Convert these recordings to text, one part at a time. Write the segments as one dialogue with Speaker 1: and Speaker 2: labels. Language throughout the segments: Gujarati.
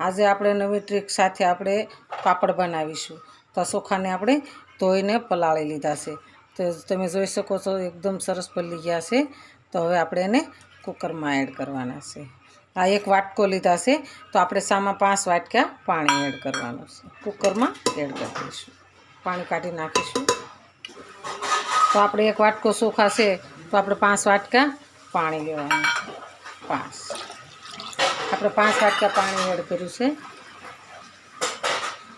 Speaker 1: આજે આપણે નવી ટ્રીક સાથે આપણે પાપડ બનાવીશું. તો ચોખાને આપણે ધોઈને પલાળી લીધા છે. તો તમે જોઈ શકો છો, એકદમ સરસ પલળી ગયા છે. તો હવે આપણે એને કુકરમાં એડ કરવાના છે. આ એક વાટકો લીધા છે. તો આપણે સામાં પાંચ વાટકા પાણી એડ કરવાનું છે. કુકરમાં એડ કરી દઈશું. પાણી કાઢી નાખીશું. તો આપણે એક વાટકો ચોખા છે. તો આપણે પાંચ વાટકા પાણી લેવાનું પાંચ. આપણે પાંચ વાટકા પાણી એડ કર્યું છે.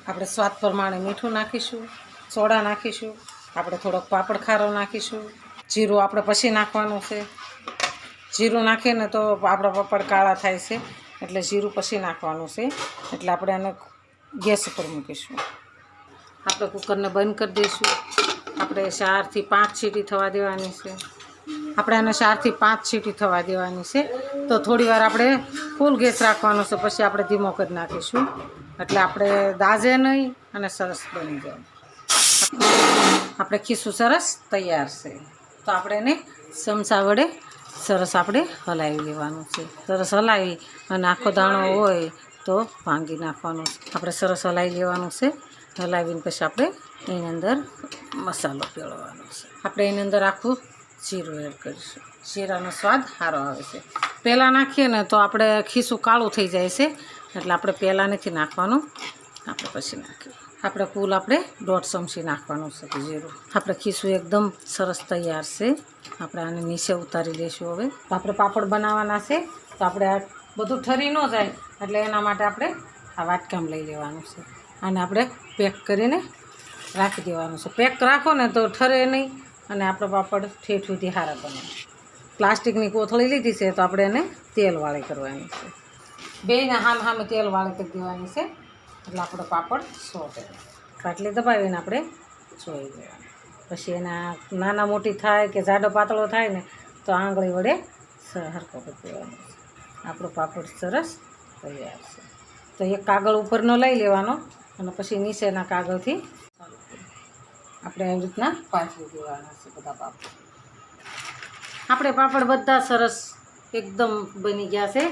Speaker 1: આપણે સ્વાદ પ્રમાણે મીઠું નાખીશું, સોડા નાખીશું, આપણે થોડોક પાપડ ખારો નાખીશું, જીરું આપણે પછી નાખવાનું છે. જીરું નાખીએ ને તો આપણા પાપડ કાળા થાય છે, એટલે જીરું પછી નાખવાનું છે. એટલે આપણે એને ગેસ ઉપર મૂકીશું. આપણે કુકરને બંધ કરી દઈશું. આપણે ચારથી પાંચ સીટી થવા દેવાની છે. આપણે એને ચારથી પાંચ સીટી થવા દેવાની છે. તો થોડીવાર આપણે ફૂલ ગેસ રાખવાનો છે, પછી આપણે ધીમો કરી નાખીશું. એટલે આપણે દાજે નહીં અને સરસ બની જાય. આપણે ખીસું સરસ તૈયાર છે. તો આપણે એને ચમચા વડે સરસ આપણે હલાવી લેવાનું છે. સરસ હલાવી અને આખો દાણો હોય તો ભાંગી નાખવાનું આપણે સરસ હલાવી લેવાનું છે. હલાવીને પછી આપણે એની અંદર મસાલો પીળવાનો છે. આપણે એની અંદર આખું જીરું એડ કરીશું. જીરાનો સ્વાદ સારો આવે છે. પહેલાં નાખીએ ને તો આપણે ખીસું કાળું થઈ જાય છે. એટલે આપણે પહેલાં નથી નાખવાનું. આપણે પછી નાખીએ. આપણે કુલ આપણે દોઢ ચમચી નાખવાનું છે જીરું. આપણે ખીસું એકદમ સરસ તૈયાર છે. આપણે આને નીચે ઉતારી લઈશું હવે. આપણે પાપડ બનાવવાના છે. તો આપણે આ બધું ઠરી ન જાય. એટલે એના માટે આપણે આ વાટકામ લઈ લેવાનું છે. આને આપણે પેક કરીને રાખી દેવાનું છે. પેક રાખો ને તો ઠરે નહીં. અને આપણો પાપડ ઠેઠ સુધી સારા બને. પ્લાસ્ટિકની કોથળી લીધી છે તો આપણે એને તેલવાળી કરવાની છે. બેને હામ હામે તેલવાળી કરી દેવાની છે. એટલે આપણો પાપડ સોટે. કાટલી દબાવીને આપણે જોઈ દેવાનું પછી એના નાના મોટી થાય કે જાડો પાતળો થાય ને તો આંગળી વડે હરકો કરી દેવાનો આપણો પાપડ સરસ તૈયાર છે. તો એક કાગળ ઉપરનો લઈ લેવાનો અને પછી નીચેના કાગળથી આપણે આવી રીતના પાથરી દેવાના છે બધા પાપડ આપણે પાપડ બધા સરસ એકદમ બની ગયા છે.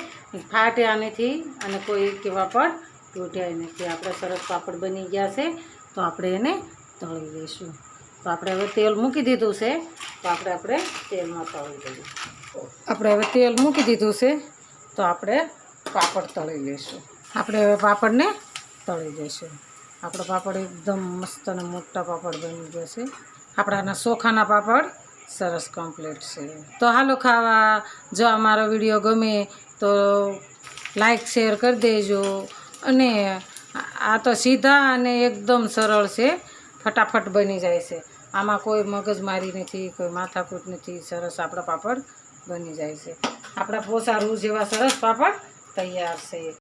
Speaker 1: ફાટ્યા નથી અને કોઈ કે પાપડ તૂટ્યા નથી. આપણે સરસ પાપડ બની ગયા છે. તો આપણે એને તળી લઈશું. તો આપણે હવે તેલ મૂકી દીધું છે. તો આપણે આપણે તેલમાં તળી દઈએ આપણે હવે તેલ મૂકી દીધું છે. તો આપણે પાપડ તળી લઈશું. આપણે હવે પાપડને તળી દઈશું આપણો પાપડ એકદમ મસ્ત અને મોટા પાપડ બની ગયો છે. આપણાના ચોખાના પાપડ સરસ કમ્પ્લીટ છે. તો હાલો ખાવા, જો અમારો વીડિયો ગમે તો લાઈક શેર કરી દેજો. અને આ તો સીધા અને એકદમ સરળ છે. ફટાફટ બની જાય છે. આમાં કોઈ મગજમારી નથી, કોઈ માથાકૂટ નથી. સરસ આપણા પાપડ બની જાય છે. આપણા પોસા રૂ જેવા સરસ પાપડ તૈયાર છે.